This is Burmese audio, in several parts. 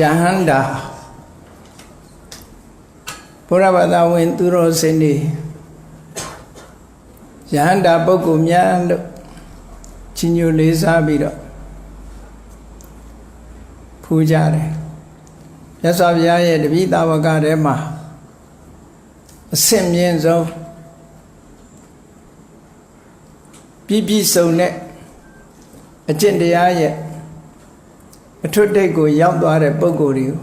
ယဟန္တာဘုရားဘာသာဝင် သူတော်စင်တွေယဟန္တာပုဂ္ဂိုလ်များလို့ချင်းညိုလေးစားပြီးတော့ဖူးကြတယ်မြတ်စွာဘုရားရဲ့တပိသာဝကထဲမှာအဆင့်မြင့်ဆုံးပြည့်ပြည့်စုံတဲ့အကျင့်တရားရဲ့ အထွတ်တိတ်ကိုရောက်သွားတဲ့ပုဂ္ဂိုလ်တွေကို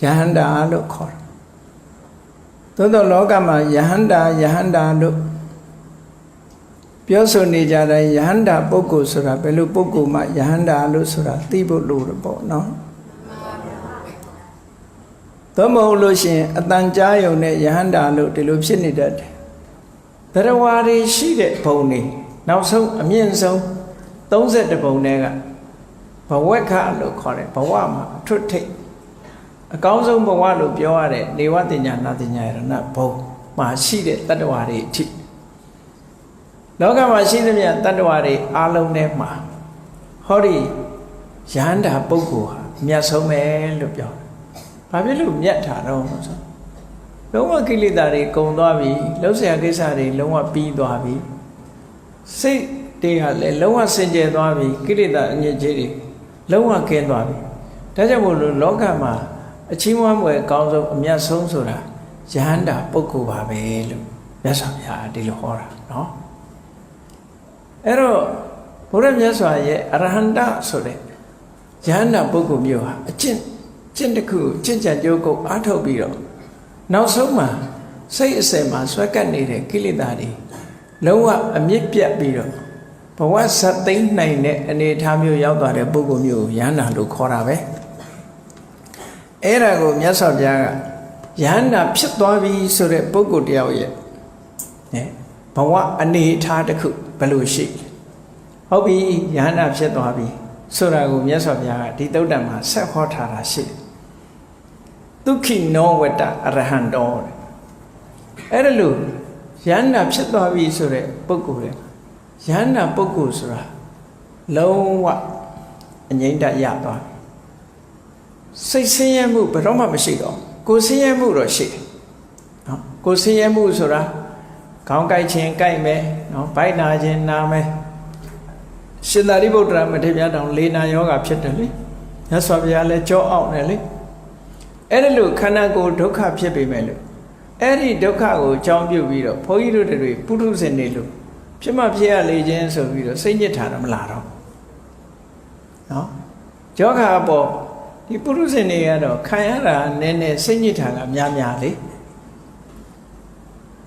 ယဟန္တာလို့ခေါ်တယ်။သို့သောလောကမှာယဟန္တာယဟန္တာလို့ပြောဆိုနေကြတဲ့ယဟန္တာပုဂ္ဂိုလ်ဆိုတာဘယ်လိုပုဂ္ဂိုလ်မှယဟန္တာလို့ဆိုတာသိဖို့လိုတယ်ပေါ့နော်။သို့မဟုတ်လို့ရှိရင်အတန်ကြားယုံနဲ့ယဟန္တာလို့ဒီလိုဖြစ်နေတတ်တယ်။တရားဝါတွေရှိတဲ့ဘုံတွေနောက်ဆုံးအမြင့်ဆုံး32ဘုံတွေက ဘဝက္ခလို့ခေါ်တယ်ဘဝမှာအထွတ်ထိပ်အကောင်းဆုံးဘဝလို့ပြောရတဲ့နေဝတင်ညာနာတင်ညာရဏဘုံမှာရှိတဲ့တတ္တဝါတွေအထိလောကမှာရှိသမျှတတ္တဝါတွေအားလုံးထဲမှာဟောဒီယန္တာပုဂ္ဂိုလ်ဟာမြတ်ဆုံးပဲလို့ပြောတယ်။ဘာဖြစ်လို့မြတ်တာတော့ဆိုလုံးဝကိလေသာတွေကုန်သွားပြီလှုပ်ရှားကိစ္စတွေလုံးဝပြီးသွားပြီစိတ်တွေကလည်းလုံးဝစင်ကြယ်သွားပြီကိလေသာအညစ်အကြေးတွေ လုံးဝကင်းသွားပြီဒါကြောင့်မို့လို့လောကမှာအချင်းဝမ်းွယ်အကောင်းဆုံးအမြတ်ဆုံးဆိုတာယဟန္တာပုဂ္ဂိုလ်ပါပဲလို့မြတ်စွာဘုရားဒီလိုဟောတာเนาะအဲ့တော့ဘုရားမြတ်စွာရဲ့အရဟန္တဆိုတဲ့ယဟန္တာပုဂ္ဂိုလ်မျိုးဟာအကျင့်ကျင့်တစ်ခုကျင့်ကြံကြိုးကုပ်အားထုတ်ပြီးတော့နောက်ဆုံးမှာစိတ်အစင်မှာဆွဲကပ်နေတဲ့ကိလေသာတွေလုံးဝအမြင့်ပြတ်ပြီးတော့ ဘဝဇတ်သိမ့်နိုင်တဲ့အနေအထားမျိုးရောက်သွားတဲ့ပုဂ္ဂိုလ်မျိုးကိုယန္တာလို့ခေါ်တာပဲအဲ့ဒါကိုမြတ်စွာဘုရားကယန္တာဖြစ်သွားပြီဆိုတဲ့ပုဂ္ဂိုလ်တယောက်ရဲ့ né ဘဝအနေအထားတစ်ခုဘယ်လိုရှိဟုတ်ပြီယန္တာဖြစ်သွားပြီဆိုတာကိုမြတ်စွာဘုရားကဒီသုတ်တံမှာဆက်ဟောထားတာရှိတယ်ဒုက္ခိနောဝတ္တအရဟံတောတဲ့အဲ့ဒါလို့ယန္တာဖြစ်သွားပြီဆိုတဲ့ပုဂ္ဂိုလ်ရဲ့ ယန္တာပုဂ္ဂိုလ်ဆိုတာလုံးဝအငြိမ့်တရသွားပြီစိတ်ဆင်းရဲမှုဘယ်တော့မှမရှိတော့ကိုယ်ဆင်းရဲမှုတော့ရှိတယ်နော်ကိုယ်ဆင်းရဲမှုဆိုတာခေါင်းကိုက်ခြင်းကိုက်မယ်နော်ဗိုက်နာခြင်းနာမယ်ရှင်သာရိပုတ္တရာမထေရတောင်လေနာယောဂဖြစ်တယ်လေမြတ်စွာဘုရားလည်းကြောအောင်တယ်လေအဲ့ဒါလို့ခန္ဓာကိုယ်ဒုက္ခဖြစ်ပေမဲ့လို့အဲ့ဒီဒုက္ခကိုအကြောင်းပြုပြီးတော့ဘုန်းကြီးတို့တွေပုထုဇဉ်တွေလို့ ဖြစ်မှဖြစ်ရလေခြင်းဆိုပြီးတော့စိတ်ညစ်တာတော့မလာတော့နော်ယောဂအပေါ်ဒီပုရုဇဉ်တွေကတော့ခံရတာနည်းနည်းစိတ်ညစ်တာကများများလေ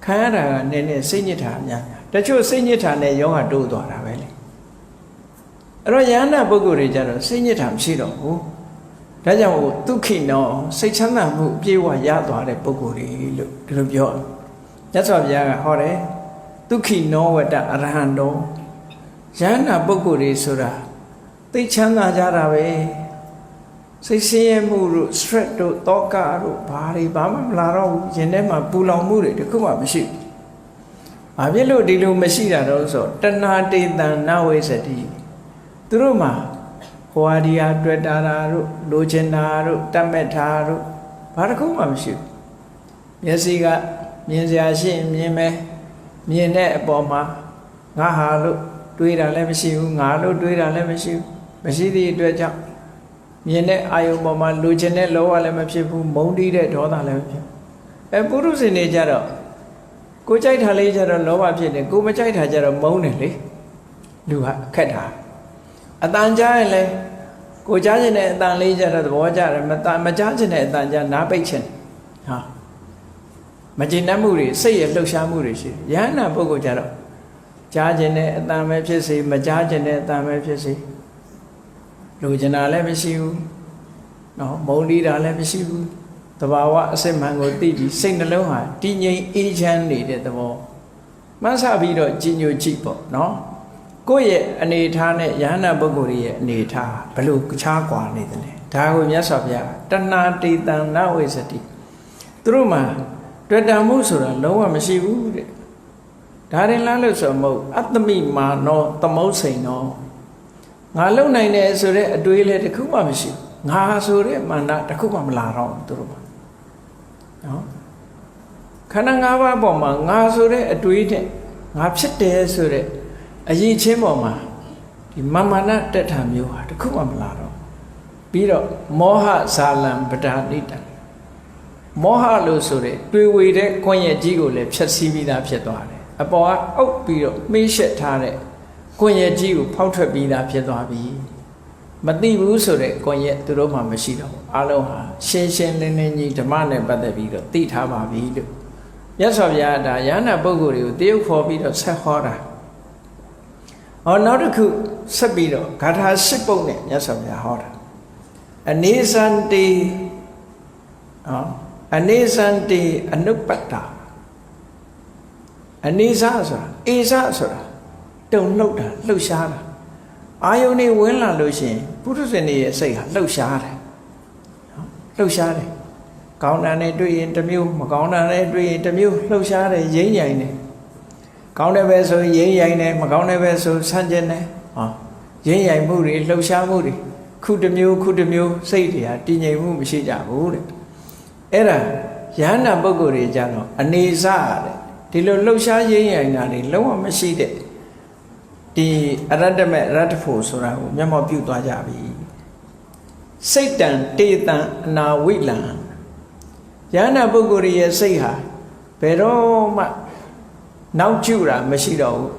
ခံရတာကနည်းနည်းစိတ်ညစ်တာများများတချို့စိတ်ညစ်တာနဲ့ယောဂတိုးသွားတာပဲလေအဲ့တော့ယန္နာပုဂ္ဂိုလ်တွေကြတော့စိတ်ညစ်တာမရှိတော့ဘူးဒါကြောင့်ဒုက္ခိနောစိတ်ချမ်းသာမှုအပြည့်အဝရသွားတဲ့ပုဂ္ဂိုလ်တွေလို့ဒီလိုပြောမြတ်စွာဘုရားကဟောတယ် ဒုက္ခိနောဝတ္တအရဟံတောယန္နာပုဂ္ဂိုလ်တွေဆိုတာသိချမ်းသာကြတာပဲစိတ်ဆင်းရဲမှုတို့ stress တို့တောကတို့ဘာတွေဘာမှမလာတော့ဘူးရင်ထဲမှာပူလောင်မှုတွေတခုမှမရှိဘူး။ဘာဖြစ်လို့ဒီလိုမရှိတာတော့ဆိုတဏှာတေတံနဝိစတိသူတို့မှာဟွာဒီယာတွေ့တာတာတို့လိုချင်တာတို့တတ်မဲ့တာတို့ဘာတစ်ခုမှမရှိဘူး။မျက်စိကမြင်စရာရှိရင်မြင်မယ် မြင်တဲ့အပေါ်မှာငါဟာလို့တွေးတာလည်းမရှိဘူးငါလို့တွေးတာလည်းမရှိဘူးမရှိသည့်အတွက်ကြောင့်မြင်တဲ့အာယုံပေါ်မှာလူကျင်တဲ့လောဘလည်းမဖြစ်ဘူးမုန်းတီးတဲ့ဒေါသလည်းမဖြစ်အဲပုရုဇဉ်တွေကြတော့ကိုကြိုက်တာလေးကြတော့လောဘဖြစ်တယ်ကိုမကြိုက်တာကြတော့မုန်းတယ်လေလူဟာအခက်တာအတန်ကြားရင်လည်းကိုကြားခြင်းတဲ့အတန်လေးကြတော့သဘောကျတယ်မတန်မကြားခြင်းတဲ့အတန်ကြားနားပိတ်ခြင်းဟာ မကျင်တတ်မှုတွေစိတ်ရလှုပ်ရှားမှုတွေရှိတယ်ယဟန္တာပုဂ္ဂိုလ်ကြတော့ကြားခြင်းတဲ့အတန်ပဲဖြစ်စေမကြားခြင်းတဲ့အတန်ပဲဖြစ်စေလူကျင်တာလည်းမရှိဘူးနော်မုန်းတီးတာလည်းမရှိဘူးတဘာဝအစစ်မှန်ကိုသိပြီးစိတ်နှလုံးဟာတည်ငြိမ်အေးချမ်းနေတဲ့သဘောမှန်းဆပြီးတော့ကြည်ညိုကြည့်ပေါ့နော်ကိုယ့်ရဲ့အနေထားနဲ့ယဟနာပုဂ္ဂိုလ်ရဲ့အနေထားဘယ်လိုခြားကွာနေတယ်လဲဒါကိုမြတ်စွာဘုရားတဏှာတေတံနဝိစတိသူတို့မှာ တွေ့တံမှုဆိုတာလုံးဝမရှိဘူးတဲ့ဒါရင်လားလို့ဆိုမဟုတ်အတ္တမိမာနောသမုတ်စိန်နောငါလုံနိုင်တယ်ဆိုတဲ့အတွေးလည်းတစ်ခုမှမရှိဘူးငါဆိုတဲ့မာနတစ်ခုမှမလာတော့ဘူးသူတို့မှာနော်ခန္ဓာ၅ပါးပေါ်မှာငါဆိုတဲ့အတွေးတဲ့ငါဖြစ်တယ်ဆိုတဲ့အရေးချင်းပေါ်မှာဒီမာမနတက်တာမျိုးဟာတစ်ခုမှမလာတော့ပြီးတော့မောဟဇာလံပဒာနိတံ မောဟလို့ဆိုတဲ့တွေးဝေတဲ့ကွန်ရက်ကြီးကိုလည်းဖြတ်စည်းပြီးသားဖြစ်သွားတယ်အပေါ်ကအုပ်ပြီးတော့မှိရှက်ထားတဲ့ကွန်ရက်ကြီးကိုဖောက်ထွက်ပြီးသားဖြစ်သွားပြီမသိဘူးဆိုတဲ့ကွန်ရက်သူတို့မှမရှိတော့ဘူးအလုံးဟာရှင်းရှင်းလင်းလင်းကြီးဓမ္မနဲ့ပတ်သက်ပြီးတော့သိထားပါပြီလို့မြတ်စွာဘုရားဒါရဟနာပုဂ္ဂိုလ်တွေကိုတရုပ်ခေါ်ပြီးတော့ဆက်ဟောတာဟောနောက်တစ်ခုဆက်ပြီးတော့ဂါထာ၈ပုဒ်နဲ့မြတ်စွာဘုရားဟောတာအနေစံတေဟော အနေစံတေအနုပ္ပတ္တာအနေစဆိုတာအေစဆိုတာတုံလှုပ်တာလှုပ်ရှားတာအာယုန်နေဝင်လာလို့ရှိရင်ပုထုဇဉ်တွေရဲ့စိတ်ဟာလှုပ်ရှားတယ်နော်လှုပ်ရှားတယ်ကောင်းတာနဲ့တွေ့ရင်တစ်မျိုးမကောင်းတာနဲ့တွေ့ရင်တစ်မျိုးလှုပ်ရှားတယ်ရိမ့်ညိုင်တယ်ကောင်းတယ်ပဲဆိုရိမ့်ညိုင်တယ်မကောင်းတယ်ပဲဆိုဆန့်ကျင်တယ်ဟောရိမ့်ညိုင်မှုတွေလှုပ်ရှားမှုတွေခုတစ်မျိုးခုတစ်မျိုးစိတ်တွေဟာတည်ငြိမ်မှုမရှိကြဘူးတဲ့ အဲ့ဒါယန္နာပုဂ္ဂိုလ်တွေကြတော့အနေစတဲ့ဒီလိုလှုပ်ရှားရိမ့်ညိုင်တာတွေလုံးဝမရှိတဲ့ဒီအရတ္တမေအရတ္တဖို့ဆိုတာကိုမျက်မှောက်ပြုသွားကြပြီစိတ်တံတေတံအနာဝိလံယန္နာပုဂ္ဂိုလ်ရဲ့စိတ်ဟာဘယ်တော့မှနောက်ကျတာမရှိတော့ဘူး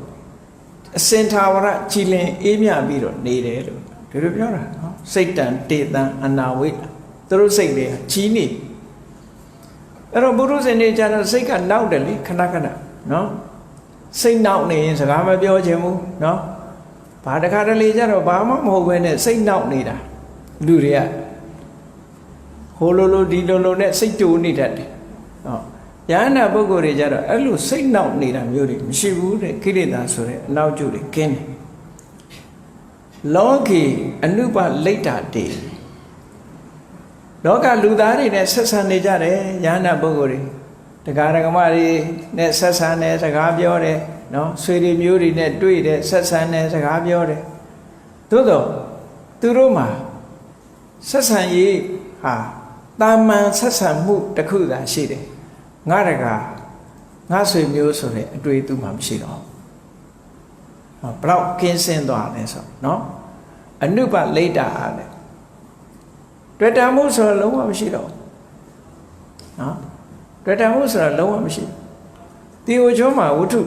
အစင်သာဝရကြည်လင်အေးမြပြီးတော့နေတယ်လို့ဒီလိုပြောတာနော်စိတ်တံတေတံအနာဝိလံသူတို့စိတ်တွေကကြီးနေ အဲ့တော့ဘုရုဇင်တွေကျတော့စိတ်ကနောက်တယ်လေခဏခဏနော်စိတ်နောက်နေရင်စကားမပြောချင်ဘူးနော်ဘာတခါတလေကျတော့ဘာမှမဟုတ်ဘဲနဲ့စိတ်နောက်နေတာလူတွေကဟိုလိုလိုဒီလိုလိုနဲ့စိတ်တူနေတတ်တယ်ဟောယန္နာပုဂ္ဂိုလ်တွေကျတော့အဲ့လိုစိတ်နောက်နေတာမျိုးတွေမရှိဘူးတဲ့ကိလေသာဆိုတဲ့အနောက်ကျတွေကင်းတယ်လောကီအနုပလိဋ္ဌာတေ လောကလူသားတွေနဲ့ဆက်ဆံနေကြတယ်ယန္နာပုဂ္ဂိုလ်တွေတရားဓမ္မတွေနဲ့ဆက်ဆံတယ်စကားပြောတယ်နော်ဆွေတွေမျိုးတွေနဲ့တွေ့တယ်ဆက်ဆံတယ်စကားပြောတယ်သို့တော့သူတို့မှာဆက်ဆံရေးဟာတာမန်ဆက်ဆံမှုတစ်ခုသာရှိတယ်ငါတကာငါဆွေမျိုးဆိုတဲ့အတွေ့အသူမှမရှိတော့ဘူးဘလောက်ကင်းစင်သွားလဲဆိုနော်အနုပလိဋ္ဌာအားလဲ တွေ့တာမှုဆိုတော့လုံးဝမရှိတော့ဘူးနော်တွေ့တာမှုဆိုတာလုံးဝမရှိဘူးတီအိုကျောမှာဝတ္ထု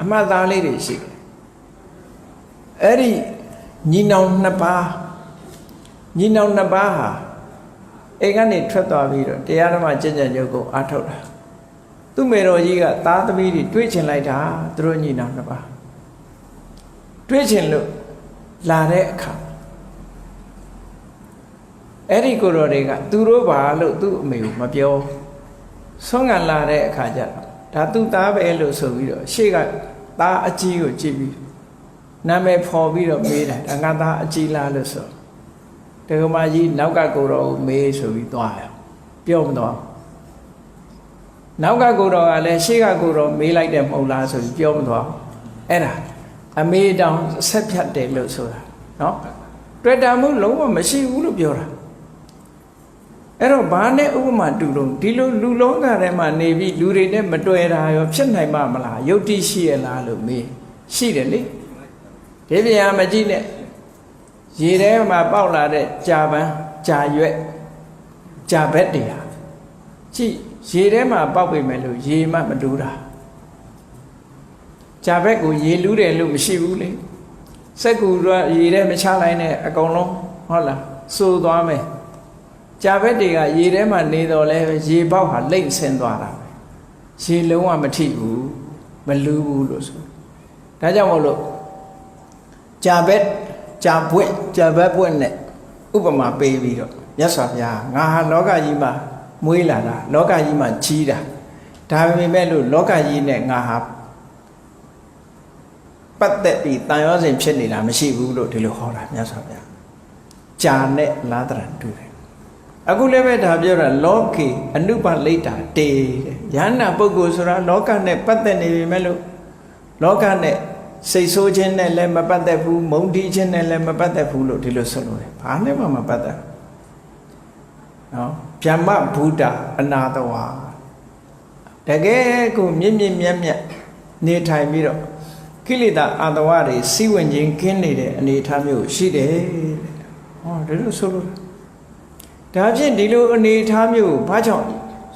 အမှတ်သားလေးတွေရှိတယ်အဲ့ဒီညီနောင်နှစ်ပါးညီနောင်နှစ်ပါးဟာအိမ်ကနေထွက်သွားပြီးတော့တရားဓမ္မကျင့်ကြံကြုတ်ကိုအားထုတ်တာသူ့မေတော်ကြီးကသားသမီးတွေတွေးချင်လိုက်တာသူတို့ညီနောင်နှစ်ပါးတွေးချင်လို့လာတဲ့အခါ အဲ့ဒီကိုယ်တော်တွေကသူတို့ပါလို့သူ့အမေကိုမပြောဆုံးခံလာတဲ့အခါကျတော့ဒါသူ့သားပဲလို့ဆိုပြီးတော့ရှေ့ကသားအကြီးကိုကြည့်ပြီးနာမည်ဖော်ပြီးတော့မေးတယ်ဒါငါသားအကြီးလားလို့ဆိုတေကမကြီးနောက်ကကိုတော်ကိုမေးဆိုပြီးသွားရပြောမသွားနောက်ကကိုတော်ကလည်းရှေ့ကကိုတော်မေးလိုက်တယ်မဟုတ်လားဆိုပြီးပြောမသွားအဲ့ဒါအမေတောင်ဆက်ဖြတ်တယ်လို့ဆိုတာနော်တွေ့တာမှုလုံးဝမရှိဘူးလို့ပြောတာ အဲ့တော့ဘာနဲ့ဥပမာတူလို့ဒီလိုလူလောကထဲမှာနေပြီးလူတွေနဲ့မတွေ့တာရောဖြစ်နိုင်မှာမလားယုတ်တိရှိရလားလို့မေးရှိတယ်လေဒီပြန်မကြည့်နဲ့ရေထဲမှာပေါက်လာတဲ့ကြာပန်းကြာရွက်ကြာဘက်တရားကြည့်ရေထဲမှာပေါက်ပေမဲ့လို့ရေမှမတူးတာကြာဘက်ကိုရေလူးတယ်လို့မရှိဘူးလေစက်ကူတော့ရေထဲမချလိုက်နဲ့အကုန်လုံးဟုတ်လားစိုးသွားမယ် ကြာဘက်တွေကရေထဲမှာနေတော့လဲရေပေါက်ဟာလိမ့်ဆင်းသွားတာပဲရေလုံးဝမထိဘူးမလူးဘူးလို့ဆိုဒါကြောင့်မို့လို့ကြာဘက်ကြာပွင့်ကြာဘက်ပွင့်နဲ့ဥပမာပေးပြီးတော့မြတ်စွာဘုရားငါဟာလောကကြီးမှာမွေးလာတာလောကကြီးမှာကြီးတာဒါပေမဲ့လို့လောကကြီးနဲ့ငါဟာပတ်သက်ပြီးတန်ရောစဉ်ဖြစ်နေတာမရှိဘူးလို့ဒီလိုဟောတာမြတ်စွာဘုရားကြာနဲ့လာတရံတူတယ် အခုလည်းပဲဒါပြောတာလောကေအနုပလိတ်တာတေတဲ့ယန္နာပုဂ္ဂိုလ်ဆိုတာလောကနဲ့ပတ်သက်နေပြီမဲ့လို့လောကနဲ့စိတ်ဆိုးခြင်းနဲ့လည်းမပတ်သက်ဘူးမုန်းတီးခြင်းနဲ့လည်းမပတ်သက်ဘူးလို့ဒီလိုဆိုလို့တယ်ဘာနဲ့မှမပတ်သက်ဘူးနော်ဗျမ္မဗုဒ္ဓအနာတဝါတကယ်ကိုမြင့်မြင့်မြတ်မြတ်နေထိုင်ပြီးတော့ကိလေသာအာတဝါတွေစီဝင်ခြင်းကင်းနေတဲ့အနေအထားမျိုးရှိတယ်တဲ့ဟောဒါလို့ဆိုလို့ ဒါဖြင့်ဒီလိုအနေအထားမျိုးဘာကြောင့်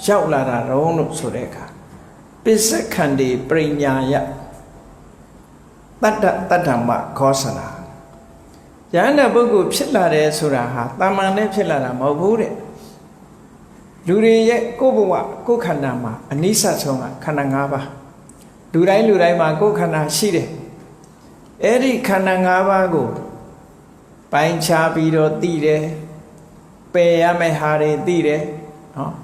ရောက်လာတာတော့လို့ဆိုတဲ့အခါပစ္စခန္ဒီပရိညာယတတ္တတတ္တမခောစနာယန္တာပုဂ္ဂိုလ်ဖြစ်လာတယ်ဆိုတာဟာတာမန်နဲ့ဖြစ်လာတာမဟုတ်ဘူးတဲ့လူတွေရဲ့ကိုယ်ဘဝကိုယ်ခန္ဓာမှာအနိစ္စဆုံးကခန္ဓာ၅ပါးလူတိုင်းလူတိုင်းမှာကိုယ်ခန္ဓာရှိတယ်အဲ့ဒီခန္ဓာ၅ပါးကိုပိုင်းခြားပြီးတော့သိတယ် ပယ်ရမယ့်ဟာတွေသိတယ်နော်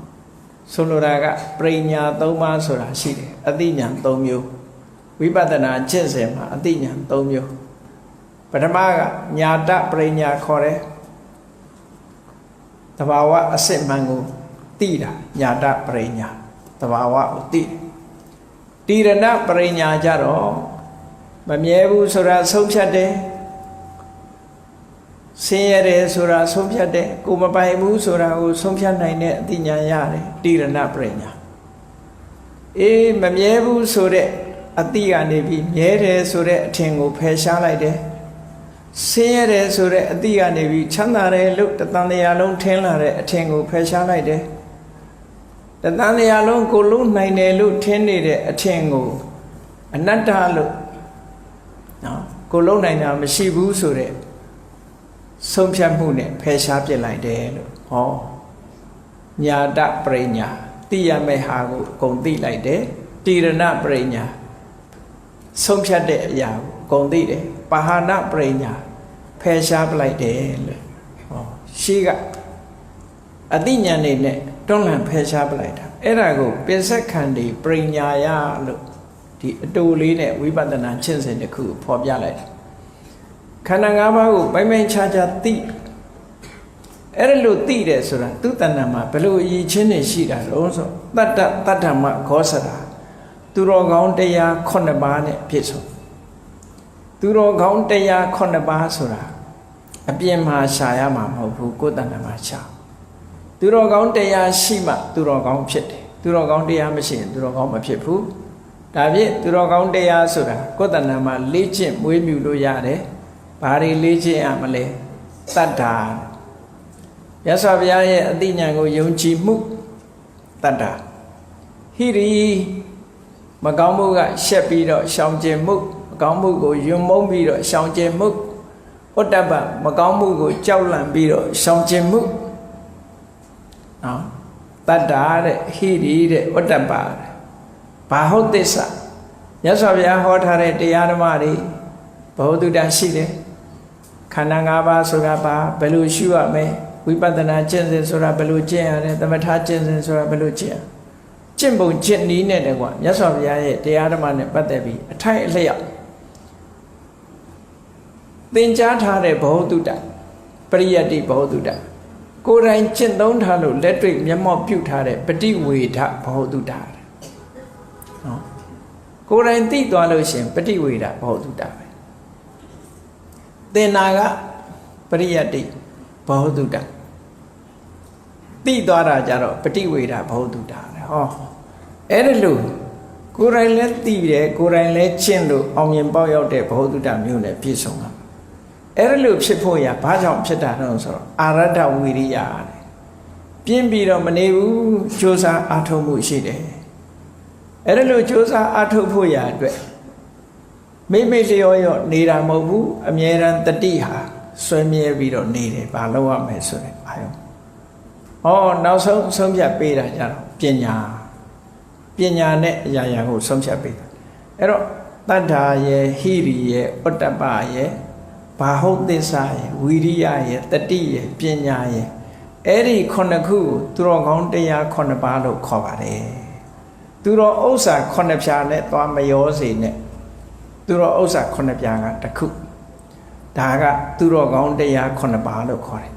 ဆိုလိုတာကပရိညာ၃ပါးဆိုတာရှိတယ်အသိဉာဏ်၃မျိုးဝိပဿနာကျင့်စဉ်မှာအသိဉာဏ်၃မျိုးပထမကညာတပရိညာခေါ်တယ်တဘာဝအစစ်မှန်ကိုသိတာညာတပရိညာတဘာဝကိုသိတိရဏပရိညာကြတော့မမြဲဘူးဆိုတာဆုံးဖြတ်တယ် ဆင်းရဲတယ်ဆိုတာဆုံးဖြတ်တယ်ကိုမပိုင်ဘူးဆိုတာကိုဆုံးဖြတ်နိုင်တဲ့အသိဉာဏ်ရတယ်တိရဏပရိညာအေးမမြဲဘူးဆိုတဲ့အတိကနေပြီးမြဲတယ်ဆိုတဲ့အထင်ကိုဖယ်ရှားလိုက်တယ်ဆင်းရဲတယ်ဆိုတဲ့အတိကနေပြီးချမ်းသာတယ်လို့တသံတရားလုံးထင်းလာတဲ့အထင်ကိုဖယ်ရှားလိုက်တယ်တသံတရားလုံးကိုလုံးနိုင်တယ်လို့ထင်းနေတဲ့အထင်ကိုအနတ္တလို့နော်ကိုလုံးနိုင်တာမရှိဘူးဆိုတဲ့ ဆုံးဖြတ်မှုနဲ့ဖယ်ရှားပြစ်လိုက်တယ်လို့ဟောညာတပရိညာသိရမယ့်ဟာကိုအကုန်သိလိုက်တယ်တိရဏပရိညာဆုံးဖြတ်တဲ့အရာကိုအကုန်သိတယ်ပါဟာနပရိညာဖယ်ရှားပလိုက်တယ်လို့ဟောရှိကအတိညာနေနဲ့တွန်းလှန်ဖယ်ရှားပလိုက်တာအဲ့ဒါကိုပင်ဆက်ခန္ဒီပရိညာယလို့ဒီအတူလေးနဲ့ဝိပဿနာရှင်းစဉ်တစ်ခုဖော်ပြလိုက်တယ် ခန္ဓာ၅ပါးကိုပိုင်ပိုင်ခြားခြားသိအဲ့ဒါလို့သိတယ်ဆိုတာသူတဏ္ဍာမှာဘယ်လိုအရေးချင်းနေရှိတာလို့ဆိုတတ္တတတ္ထမခောစတာသူတော်ကောင်းတရား9ပါးနဲ့ပြည့်စုံသူတော်ကောင်းတရား9ပါးဆိုတာအပြင်မှာရှာရမှာမဟုတ်ဘူးကိုယ်တဏ္ဍာမှာရှာသူတော်ကောင်းတရားရှိမှသူတော်ကောင်းဖြစ်တယ်သူတော်ကောင်းတရားမရှိရင်သူတော်ကောင်းမဖြစ်ဘူးဒါဖြင့်သူတော်ကောင်းတရားဆိုတာကိုယ်တဏ္ဍာမှာလေ့ကျင့်မွေးမြူလို့ရတယ် ဘာတွေလေ့ကျင့်ရမလဲတတ္တာရသော်ဘုရားရဲ့အသိဉာဏ်ကိုယုံကြည်မှုတတ္တာဟိရိမကောင်းမှုကရှက်ပြီးတော့ရှောင်ကျင်မှုမကောင်းမှုကိုယွံမုန်းပြီးတော့ရှောင်ကျင်မှုဥတ္တပမကောင်းမှုကိုကြောက်လန့်ပြီးတော့ရှောင်ကျင်မှုနော်တတ္တာတဲ့ဟိရိတဲ့ဥတ္တပတဲ့ဘာဟုတ်သစ္စာမြတ်စွာဘုရားဟောထားတဲ့တရားဓမ္မတွေဘဝတုတ္တရှိတယ် ခန္ဓာ၅ပါးဆိုတာဘာဘယ်လိုရှုရမလဲဝိပဿနာကျင့်စဉ်ဆိုတာဘယ်လိုကျင့်ရတယ်သမထကျင့်စဉ်ဆိုတာဘယ်လိုကျင့်ရကျင့်ပုံကျင့်နည်းနဲ့တကွမြတ်စွာဘုရားရဲ့တရားဓမ္မနဲ့ပတ်သက်ပြီးအထိုက်အလျောက်သင်ကြားထားတဲ့ဘောဓုတ္တပရိယတ္တိဘောဓုတ္တကိုယ်တိုင်ကျင့်သုံးထားလို့လက်တွေ့မျက်မှောက်ပြုထားတဲ့ပฏิဝေဒဘောဓုတ္တနော်ကိုယ်တိုင်သိသွားလို့ရှင်ပฏิဝေဒဘောဓုတ္တပဲ သင်နာကပရိယတ္တိဘောဓုတ္တသိသွားတာကြတော့ပฏิဝေဒဘောဓုတ္တလေဟောအဲ့ဒါလို့ကိုယ်တိုင်လည်းသိတယ်ကိုယ်တိုင်လည်းကျင့်လို့အောင်မြင်ပေါက်ရောက်တဲ့ဘောဓုတ္တမျိုးနဲ့ပြည့်စုံတာအဲ့ဒါလို့ဖြစ်ဖို့ရဘာကြောင့်ဖြစ်တာလဲဆိုတော့အာရဒဝီရိယတဲ့ပြင်းပြီးတော့မနေဘူးကြိုးစားအားထုတ်မှုရှိတယ်အဲ့ဒါလို့ကြိုးစားအားထုတ်ဖို့ရအတွက် မိမိလျော်ရော့နေတာမဟုတ်ဘူးအမြဲတမ်းတတိဟာဆွဲမြဲပြီးတော့နေတယ်ဘာလို့ရမလဲဆိုတဲ့အာယုံဟောနောက်ဆုံးဆုံးဖြတ်ပေးတာကြတော့ပညာပညာနဲ့အရာရာကိုဆုံးဖြတ်ပေးတာအဲ့တော့တတ္ထာရဲ့ဟိရိရဲ့ဥတ္တပရဲ့ဘာဟုတ်သစ္စာရဲ့ဝိရိယရဲ့တတိရဲ့ပညာရဲ့အဲ့ဒီခုနှစ်ခုကိုသူတော်ကောင်းတရားခုနှစ်ပါးလို့ခေါ်ပါတယ်သူတော်ဥစ္စာခုနှစ်ဖြာနဲ့သွားမရောစေနဲ့ သူတော်ဥစ္စာခုနှစ်ပြားကတစ်ခုဒါကသူတော်ကောင်းတရားခုနှစ်ပါးလို့ခေါ်တယ်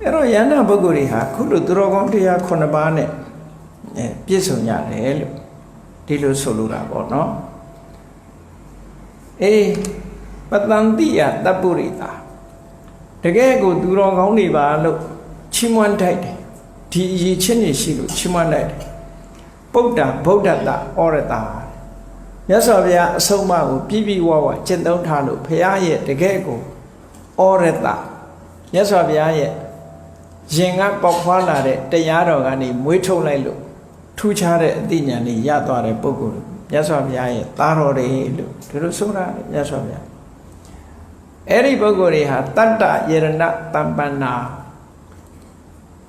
အဲ့တော့ယန္တာပုဂ္ဂိုလ်တွေဟာခုလိုသူတော်ကောင်းတရားခုနှစ်ပါးနဲ့အဲပြည့်စုံရတယ်လို့ဒီလိုဆိုလိုတာပေါ့နော်အေးပတန်တိယတပ္ပုရိတာတကယ်ကိုသူတော်ကောင်းတွေပါလို့ချီးမွမ်းထိုက်တယ်ဒီအရေးချင်းနေရှိလို့ချီးမွမ်းလိုက်တယ်ပုဒ္ဒဗုဒ္ဓတဩရတာ မြတ်စွာဘုရားအဆုံးအမကိုပြည့်ပြည့်ဝဝကျင့်သုံးထားလို့ဘုရားရဲ့တကယ်ကိုဩရတမြတ်စွာဘုရားရဲ့ရင်ကပေါက်ဖွာလာတဲ့တရားတော်ကနေမွေးထုတ်လိုက်လို့ထူးခြားတဲ့အသိဉာဏ်တွေရသွားတဲ့ပုဂ္ဂိုလ်မြတ်စွာဘုရားရဲ့သားတော်တွေလို့ဒီလိုဆိုတာမြတ်စွာဘုရားအဲ့ဒီပုဂ္ဂိုလ်တွေဟာတတ္တယရဏတမ္ပန္နာ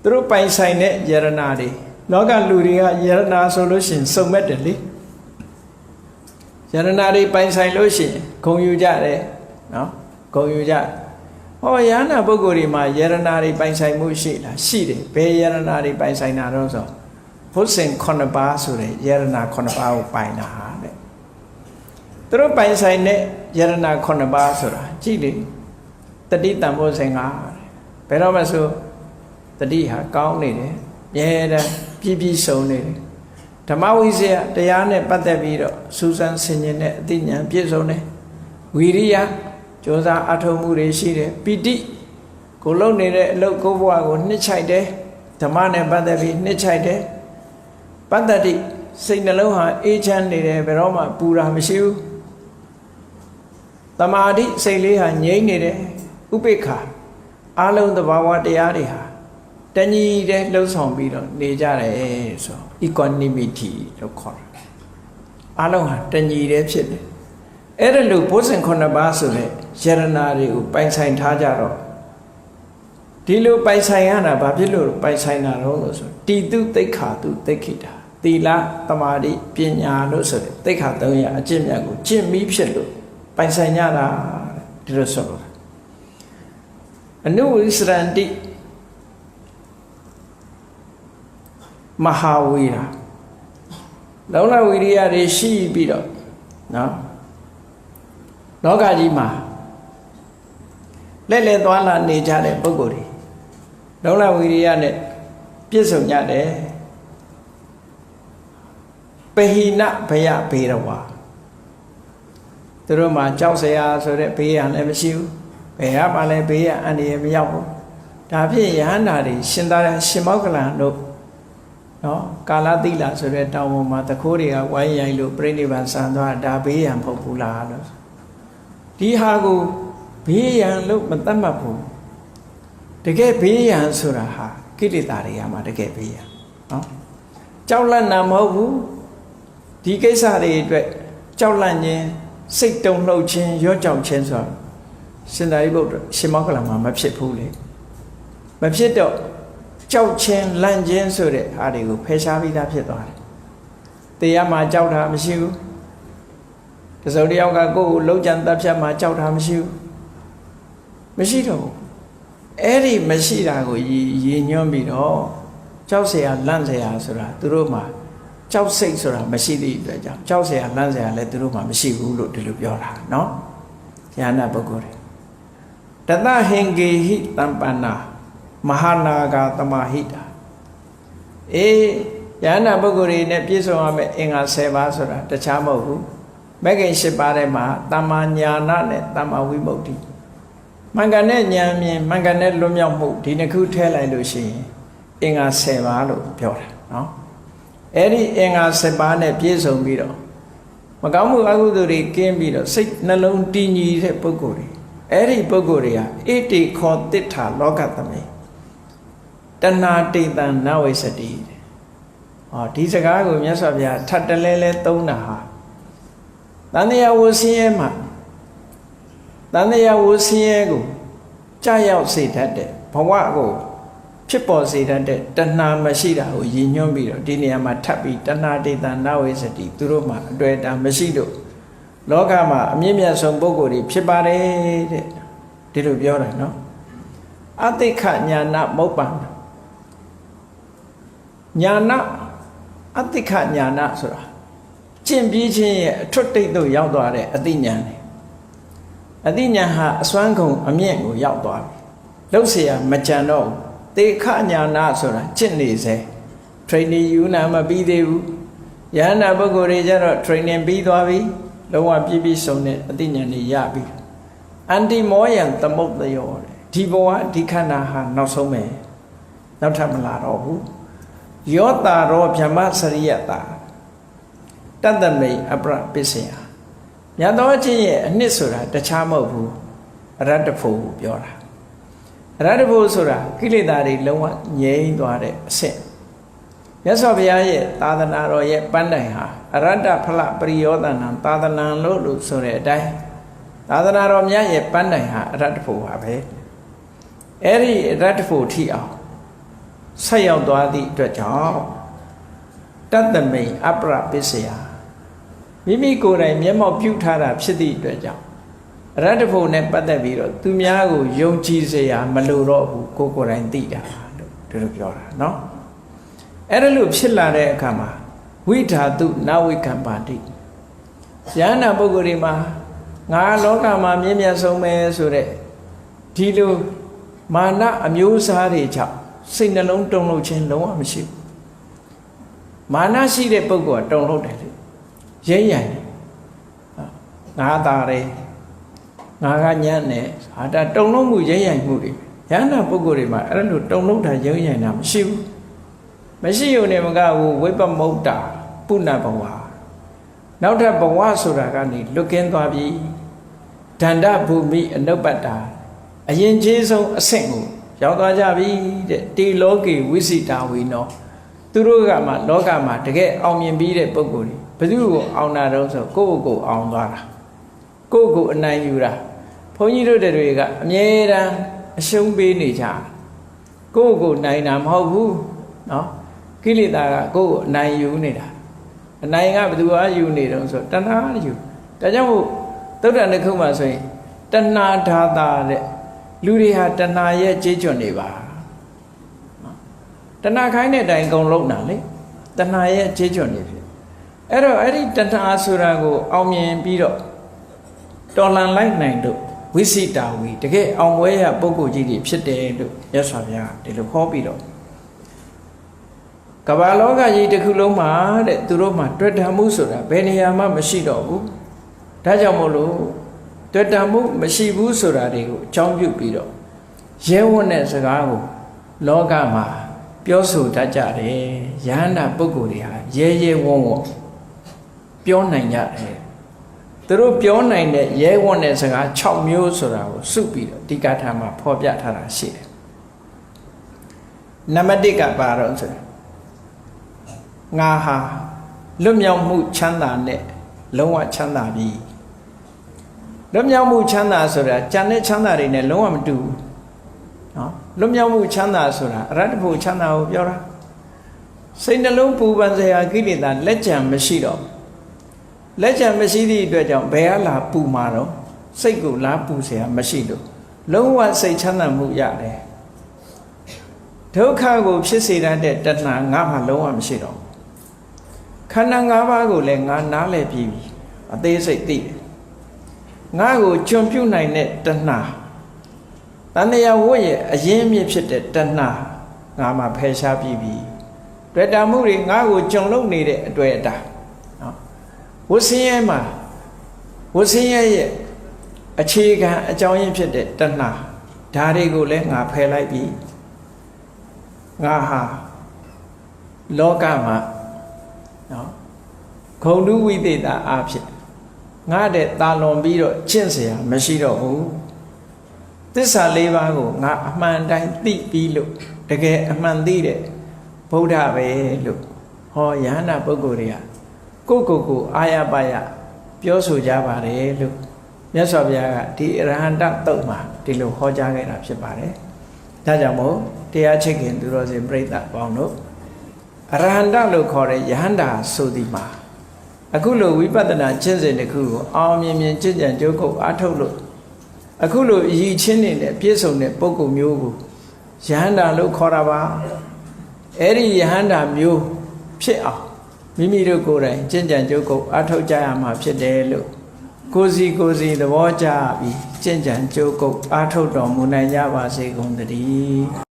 သူတို့ပိုင်ဆိုင်တဲ့ယရဏတွေလောကလူတွေကယရဏဆိုလို့ရှိရင်စုံမဲ့တယ်လေ ယရဏတွေပိုင်ဆိုင်လို့ရှိရင်ဂုံယူကြတယ်နော်ဂုံယူကြဟောယန္နာပုဂ္ဂိုလ်တွေမှာယရဏတွေပိုင်ဆိုင်မှုရှိလားရှိတယ်ဘယ်ယရဏတွေပိုင်ဆိုင်တာတော့ဆိုဘုဇင်9ပါးဆိုတဲ့ယရဏ9ပါးကိုပိုင်တာတဲ့သူတို့ပိုင်ဆိုင်တဲ့ယရဏ9ပါးဆိုတာကြည့်လေတတိတံဘောဇင်ကဘယ်တော့မှဆိုတတိဟာကောင်းနေတယ်မြဲတမ်းပြည့်ပြည့်စုံနေတယ် ဓမ္မဝိဇ္ဇာတရားနဲ့ပတ်သက်ပြီးတော့စူးစမ်းဆင်ခြင်တဲ့အသိဉာဏ်ပြည့်စုံတယ်ဝီရိယကြိုးစားအထောက်မှုတွေရှိတယ်ပီတိကိုလုံနေတဲ့အလုပ်ကိုဘဝကိုနှစ်ချိုက်တယ်ဓမ္မနဲ့ပတ်သက်ပြီးနှစ်ချိုက်တယ်ပတ္တတိစိတ်နှလုံးဟာအေးချမ်းနေတယ်ဘယ်တော့မှပူတာမရှိဘူးတမာတိစိတ်လေးဟာငြိမ့်နေတယ်ဥပိ္ပခာအလုံးသဘာဝတရားတွေဟာ တညီတဲ့လှုပ်ဆောင်ပြီးတော့နေကြတယ်ဆို equanimity လို့ခေါ်တယ်အလုံးဟာတညီတဲ့ဖြစ်တယ်အဲ့ဒါလို့ဘုဇင်ခုနှစ်ပါးဆိုတဲ့ယရနာတွေကိုပိုင်ဆိုင်ထားကြတော့ဒီလိုပိုင်ဆိုင်ရတာဘာဖြစ်လို့ပိုင်ဆိုင်တာတော့လို့ဆိုတီတုသိက္ခာတုသိက္ခိတာသီလတမာတိပညာလို့ဆိုတဲ့သိက္ခာ၃ရာအကျင့်မြတ်ကိုကျင့်ပြီးဖြစ်လို့ပိုင်ဆိုင်ကြတာဒီလိုဆိုလို့အနုဝိစရန္တိ မဟာဝီရာလုံလဝီရိယတွေရှိပြီးတော့နော်လောကကြီးမှာလက်လက်သွားလာနေကြတဲ့ပုဂ္ဂိုလ်တွေလုံလဝီရိယနဲ့ပြည့်စုံကြတယ်ပဟိနဘယဘေရဝါသူတို့မှာကြောက်စရာဆိုတဲ့ဘေးရန်လည်းမရှိဘူးဘယ်ကမှလည်းဘေးရန်အန္တရာယ်မရောက်ဘူးဒါဖြင့်ယဟန္တာတွေရှင်သာရရှင်မောက္ကလန်တို့ နော်ကာလတိလာဆိုတဲ့တောင်ပေါ်မှာတခိုးတွေကဝိုင်းရိုင်လို့ပြိဋိဘံဆန်သွားဒါဘေးရန်မဟုတ်ဘူးလားလို့ဒီဟာကိုဘေးရန်လို့မသတ်မှတ်ဘူးတကယ်ဘေးရန်ဆိုတာဟာကိလေသာတွေကမှတကယ်ဘေးရန်နော်ကြောက်လန့်တာမဟုတ်ဘူးဒီကိစ္စတွေအတွက်ကြောက်လန့်ခြင်းစိတ်တုန်လှုပ်ခြင်းရော့ကြောက်ခြင်းဆိုတာရှင်သာရိပုတ္တရာရှင်မောက္ကလမှာမဖြစ်ဘူးလေမဖြစ်တော့ ကြောက်ခြင်းလန့်ခြင်းဆိုတဲ့အားတွေကိုဖယ်ရှားပြီးသားဖြစ်သွားတယ်။တရားမှာကြောက်တာမရှိဘူး။တစုံတစ်ယောက်ကကိုယ့်ကိုလုံးကြံတပ်ဖြတ်မှာကြောက်တာမရှိဘူး။မရှိတော့ဘူး။အဲ့ဒီမရှိတာကိုရည်ညွှန်းပြီးတော့ကြောက်เสียလန့်เสียဆိုတာသူတို့မှာကြောက်စိတ်ဆိုတာမရှိသည့်အတွက်ကြောင့်ကြောက်เสียလန့်เสียလည်းသူတို့မှာမရှိဘူးလို့ဒီလိုပြောတာเนาะ။ဉာဏပုဂ္ဂိုလ်တွေတတဟင်္ဂေဟိတမ္ပန္နာ မဟာနာဂာတမဟိတာအေးယန္တာပုဂ္ဂိုလ်တွေနဲ့ပြည့်စုံရမယ့်အင်္ဂါ10ပါးဆိုတာတခြားမဟုတ်ဘူးမဂ္ဂင်10ပါးထဲမှာတမ္မာညာနာနဲ့တမ္မာဝိမု ക്തി မင်္ဂန်နဲ့ဉာဏ်မြင်မင်္ဂန်နဲ့လွတ်မြောက်မှုဒီနှစ်ခုထဲလိုက်လို့ရှိရင်အင်္ဂါ10ပါးလို့ပြောတာနော်အဲ့ဒီအင်္ဂါ10ပါးနဲ့ပြည့်စုံပြီးတော့မကောင်းမှုအကုသိုလ်တွေကင်းပြီးတော့စိတ်နှလုံးတည်ငြိမ်တဲ့ပုဂ္ဂိုလ်တွေအဲ့ဒီပုဂ္ဂိုလ်တွေဟာအေတေခောတိဋ္ဌာလောကသမေ တဏှာတိတံနဝိစတိဟောဒီစကားကိုမြတ်စွာဘုရားထပ်တလဲလဲသုံးတာဟာတန်တရားဝဆင်းရဲမှာတန်တရားဝဆင်းရဲကိုကြာရောက်စေတတ်တဲ့ဘဝကိုဖြစ်ပေါ်စေတတ်တဲ့တဏှာမရှိတာကိုရည်ညွှန်းပြီးတော့ဒီနေရာမှာထပ်ပြီးတဏှာတိတံနဝိစတိသူတို့မှာအတွေ့အတာမရှိလို့လောကမှာအမြင့်မြတ်ဆုံးပုဂ္ဂိုလ်တွေဖြစ်ပါတယ်တဲ့ဒီလိုပြောတာနော်အတိခညာနာမုပ္ပန္န ညာနာအတိခညာနာဆိုတာကျင့်ပြီးချင်းရဲ့အထွတ်တိတ်သို့ရောက်သွားတဲ့အသိဉာဏ်လေအသိဉာဏ်ဟာအစွမ်းကုန်အမြင့်ကိုရောက်သွားပြီလှုပ်เสียမကြံတော့ဘူးတေခညာနာဆိုတာကျင့်နေစေ training ယူနာမပြီးသေးဘူးယန္တာပုဂ္ဂိုလ်တွေကျတော့ training ပြီးသွားပြီလုံးဝပြည့်ပြည့်စုံတဲ့အသိဉာဏ်တွေရပြီအန္တိမောယံသမုတ်တယောတဲ့ဒီဘဝဒီခန္ဓာဟာနောက်ဆုံးပဲ နောက်ထပ်မလာတော့ဘူး ယောတာရောဗြဟ္မစရိယတာတတ္တမိတ်အပရပစ္စယမြတ်သောအချင်းရဲ့အနှစ်ဆိုတာတခြားမဟုတ်ဘူးအရတ္တဖို့ကိုပြောတာအရတ္တဖို့ဆိုတာကိလေသာတွေလုံးဝငြိမ်းသွားတဲ့အဆင့်မြတ်စွာဘုရားရဲ့သာသနာတော်ရဲ့ပန်းတိုင်ဟာအရတ္တဖလပရိယောသနံသာသနံလို့လို့ဆိုတဲ့အတိုင်းသာသနာတော်မြတ်ရဲ့ပန်းတိုင်ဟာအရတ္တဖို့ပါပဲအဲ့ဒီအရတ္တဖို့ထိအောင် ဆက်ရောက်သွားသည့်အတွက်ကြောင့်တတ္တမိန်အပရပစ္စယမိမိကိုယ်တိုင်မျက်မှောက်ပြုထားတာဖြစ်သည့်အတွက်ကြောင့်အရတ္တဖို့နဲ့ပတ်သက်ပြီးတော့သူများကိုယုံကြည်เสียမလိုတော့ဘူးကိုယ်ကိုယ်တိုင်သိတာလို့ဒီလိုပြောတာเนาะအဲ့ဒါလို့ဖြစ်လာတဲ့အခါမှာဝိဓာတုနဝိကံပါတိယန္နာပုဂ္ဂိုလ်တွေမှာငါလောကမှာမြင့်မြတ်ဆုံးပဲဆိုတဲ့ဒီလိုမာနအမျိုးအစားတွေကြောင့် စိတ်နှလုံးတုန်လှုပ်ခြင်းလုံးဝမရှိဘူးမာနရှိတဲ့ပုဂ္ဂိုလ်ကတုန်လှုပ်တယ်လေရဲရံတယ်ငါသာတယ်ငါကညံ့တယ်ဟာဒါတုန်လှုပ်မှုရဲရံမှုတွေယန္နာပုဂ္ဂိုလ်တွေမှာအဲ့လိုတုန်လှုပ်တာရဲရံတာမရှိဘူးမရှိုံနဲ့မကဘူးဝိပမုတ်တာပုဏ္ဏဘဝနောက်ထပ်ဘဝဆိုတာကနေလွတ်ကင်းသွားပြီဒန္တဘူမိအနုပ္ပတ္တာအရင်ကြီးဆုံးအဆင့်ကို ရောက်သွားကြပြီတဲ့တေလောကေဝိစိတာဝေနောသူတို့ကမှလောကမှာတကယ်အောင်မြင်ပြီးတဲ့ပုံကိုယ်တွေဘယ်သူကိုအောင်တာတော့ဆိုကိုယ့်ကိုယ်အောင်သွားတာကိုယ့်ကိုယ်အနိုင်ယူတာဘုန်းကြီးတို့တွေကအမြဲတမ်းအရှုံးပေးနေကြကိုယ့်ကိုယ်နိုင်တာမဟုတ်ဘူးเนาะကိလေသာကကိုယ့်ကိုအနိုင်ယူနေတာအနိုင်ကဘယ်သူအားယူနေတော့ဆိုတဏှာယူဒါကြောင့်မို့သုဒ္ဓနခုမှာဆိုရင်တဏှာဓာတာတဲ့ လူတွေဟာတဏှာရဲ့ကြေးကျွနေပါတဏှာခိုင်းတဲ့အတိုင်းအကုန်လုံးတာလေတဏှာရဲ့ကြေးကျွနေဖြစ်အဲ့တော့အဲ့ဒီတဏှာဆိုတာကို အောင်မြင်ပြီးတော့တော်လန်လိုက်နိုင်တို့ဝိစိတာဝီတကယ်အောင်ပွဲရပုဂ္ဂိုလ်ကြီးတွေဖြစ်တယ်လို့ရသော်ဗျာဒီလိုခေါ်ပြီးတော့ကမ္ဘာလောကကြီးတစ်ခုလုံးမှာတဲ့သူတို့မှာတွေ့တာမှုဆိုတာဘယ်နေရာမှမရှိတော့ဘူးဒါကြောင့်မို့လို့ တွေ့တာမှုမရှိဘူးဆိုတာတွေကိုအကြောင်းပြုပြီးတော့ရဲဝတ်တဲ့စကားကိုလောကမှာပြောဆိုတတ်ကြတယ်ယဟန္တာပုဂ္ဂိုလ်တွေဟာရဲရဲဝံ့ဝံ့ပြောနိုင်ကြတယ်သူတို့ပြောနိုင်တဲ့ရဲဝံ့တဲ့စကား6မျိုးဆိုတာကိုစုပြီးတော့ဒီကထာမှာဖော်ပြထားတာရှိတယ်နံပါတ်1ကပါတော့ဆိုငါဟာလွတ်မြောက်မှုချမ်းသာနဲ့လုံးဝချမ်းသာပြီ လွတ်မြောက်မှုချမ်းသာဆိုတာကြံတဲ့ချမ်းသာတွေနဲ့လုံးဝမတူဘူးနော်လွတ်မြောက်မှုချမ်းသာဆိုတာအရတ္တဖို့ချမ်းသာကိုပြောတာစိတ်နှလုံးပူပန်စရာကိလေသာလက်ကြံမရှိတော့လက်ကြံမရှိသည့်အတွက်ကြောင့်ဘယ်ဟာလာပူမှာတော့စိတ်ကိုလာပူစရာမရှိလို့လုံးဝစိတ်ချမ်းသာမှုရတယ်ဒုက္ခကိုဖြစ်စေတတ်တဲ့တဏှာငါမှလုံးဝမရှိတော့ခန္ဓာ၅ပါးကိုလည်းငါနားလည်ပြီးပြီအသေးစိတ်သိတယ် ငါ့ကိုကျွန်ပြုတ်နိုင်တဲ့တဏှာတဏှာဝတ်ရဲ့အရင်မြစ်ဖြစ်တဲ့တဏှာငါမှဖယ်ရှားပြီးပြီတွေ့တာမှုတွေငါ့ကိုကျွန်လုံနေတဲ့အတွေ့အတာနော်ဝဆင်းရဲမှာဝဆင်းရဲရဲ့အခြေခံအကြောင်းရင်းဖြစ်တဲ့တဏှာဒါတွေကိုလည်းငါဖယ်လိုက်ပြီငါဟာလောကမှာနော်ဂုံတုဝိသေတာအဖြစ် ငါတဲ့တာလွန်ပြီးတော့ကျင့်เสียမရှိတော့ဘူးသစ္စာလေးပါးကိုငါအမှန်တိုင်းသိပြီးလို့တကယ်အမှန်သိတဲ့ဗုဒ္ဓပဲလို့ဟောယဟနာပုဂ္ဂိုလ်တွေကကိုယ့်ကိုယ်ကိုအာရပါယပြောဆိုကြပါတယ်လို့မြတ်စွာဘုရားကဒီအရဟန္တတုတ်မှာဒီလိုဟောကြားခဲ့တာဖြစ်ပါတယ်ဒါကြောင့်မို့တရားချစ်ခင်သူတော်စင်ပြိဿပေါင်းတို့အရဟန္တလို့ခေါ်တဲ့ယဟန္တာဆိုဒီမှာ အခုလိုဝိပဿနာကျင့်စဉ်တစ်ခုကိုအောင်မြင်မြင်ကျင့်ကြံကြိုးကုပ်အားထုတ်လို့အခုလိုအည်ချင်းနေတဲ့ပြည့်စုံတဲ့ပုဂ္ဂိုလ်မျိုးကိုယဟန္တာလို့ခေါ်တာပါအဲ့ဒီယဟန္တာမျိုးဖြစ်အောင်မိမိတို့ကိုယ်တိုင်ကျင့်ကြံကြိုးကုပ်အားထုတ်ကြရမှာဖြစ်တယ်လို့ကိုစီကိုစီသဘောကျပြီးကျင့်ကြံကြိုးကုပ်အားထုတ်တော်မူနိုင်ကြပါစေကုန်သတည်း